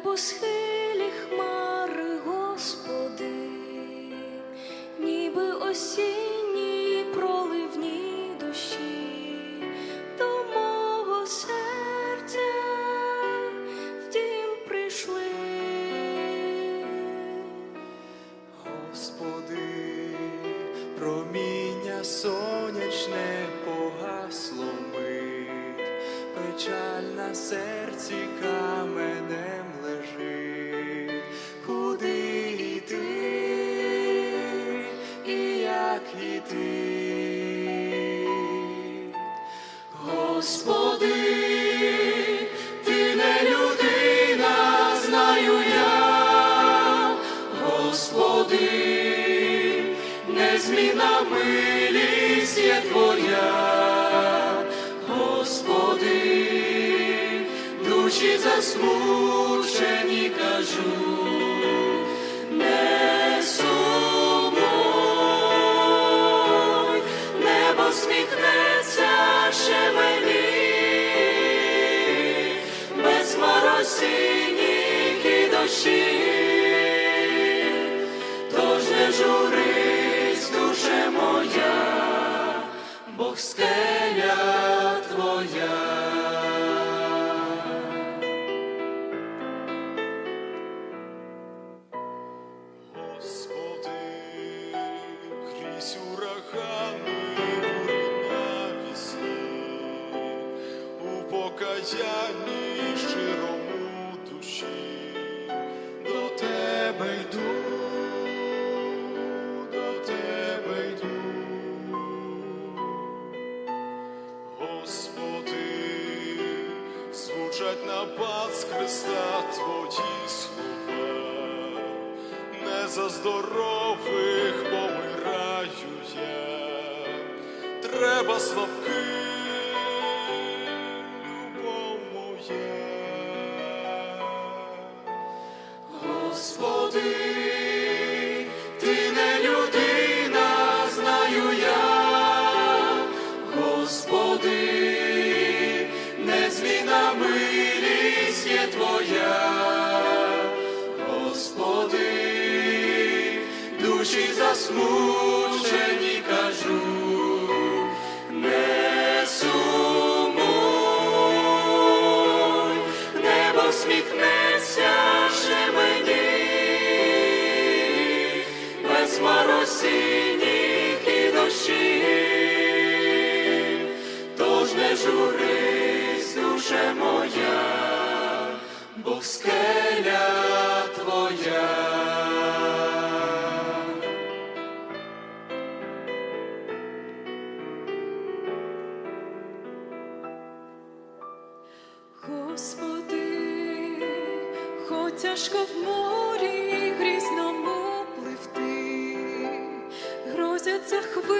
небосхилі хмари, Господи, ніби осінні проливні дощі до мого серця в дім прийшли. Господи, проміння сонячне погасло мить, печаль на серці Господи, ти не людина, знаю Господи, незмінна милість є Твоя, Господи, душі засмучені кажу, моросінь і дощі. Тож не журись, душе моя, Бог скеля твоя. Господи, крізь урагани у покаянні звучать на пас Христа Твої слова, не за здорових помираю я, треба слабким, любов. Господи, душі засмучені Господи, хоч тяжко в морі грізному пливти, грозяться хвилі